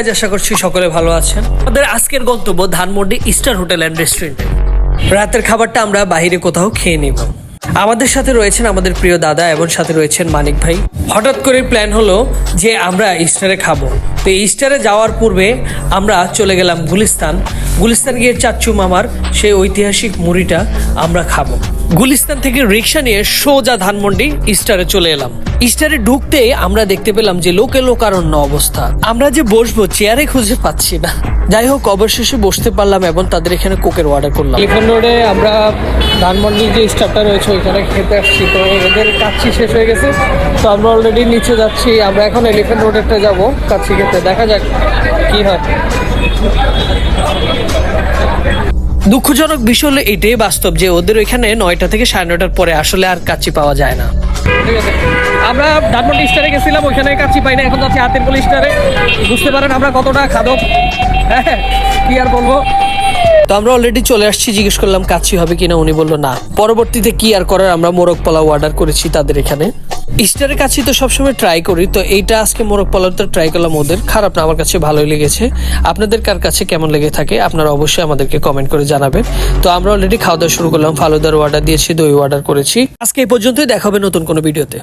আজ আশা করছি সকলে ভালো আছেন। আমাদের আজকের গন্তব্য ধানমন্ডি ইস্টার হোটেল অ্যান্ড রেস্টুরেন্টে। রাতের খাবারটা আমরা বাইরে কোথাও খেয়ে নিব। আমাদের সাথে রয়েছেন আমাদের প্রিয় দাদা এবং সাথে রয়েছেন মানিক ভাই। হঠাৎ করে প্ল্যান হলো যে আমরা ইস্টারে খাব। তো ইস্টারে যাওয়ার পূর্বে আমরা চলে গেলাম গুলিস্তান। গুলিস্তান গিয়ে চাচ্চু মামার সেই ঐতিহাসিক মুড়িটা আমরা খাব। গুলিস্তান থেকে রিক্সা নিয়ে সোজা ধানমন্ডি ইস্টারে চলে এলাম। ইস্টারে ঢুকতে আমরা দেখতে পেলাম যে লোকে লোকারণ্য অবস্থা। আমরা যে বসবো, চেয়ারে খুঁজে পাচ্ছি না। যাই হোক, অবশেষে বসতে পারলাম এবং তাদের এখানে কোকের অর্ডার করলাম। এলিফেন্ট রোডে আমরা ধানমন্ডির যে স্টাফটা রয়েছে, ওইখানে খেতে আসছি। তো এদের কাচ্ছি শেষ হয়ে গেছে। তো আমরা অলরেডি নিচে যাচ্ছি। আমরা এখন এলিফেন্ট রোডেরটা যাব কাচ্ছি খেতে। দেখা যাক কি হয়। দুঃখজনক বিষয় হলো এটাই বাস্তব যে ওদের ওইখানে নয়টা থেকে সাড়ে নয়টার পরে আসলে আর কাচ্চি পাওয়া যায় না। ঠিক আছে। আমরা ধানমন্ডি স্টারে গেছিলাম ওইখানে কাচ্চি পাই না এখন যাচ্ছি হাতের গলি স্টারে। বুঝতে পারেন আমরা কতটা খাদক। হ্যাঁ কি আর বলব? তো আমরা অলরেডি চলে আসছি জিজ্ঞেস করলাম কাচ্চি হবে কিনা উনি বলল না। পরবর্তীতে কি আর করার আমরা মোরগ পোলাও অর্ডার করেছি তাদের এখানে। ইস্টারের কাছে তো সবসময় ট্রাই করি, তো এইটা আজকে মোরগ পোলাওটা ট্রাই করলাম ওদের। খারাপ না, আমার কাছে ভালোই লেগেছে। আপনাদের কার কাছে কেমন লেগে থাকে, আপনারা অবশ্যই আমাদেরকে কমেন্ট করে জানাবেন। তো আমরা অলরেডি খাওয়া দাওয়া শুরু করলাম, ফালুদার অর্ডার দিয়েছি, দই অর্ডার করেছি। আজকে এই পর্যন্তই, দেখা হবে নতুন কোনো ভিডিওতে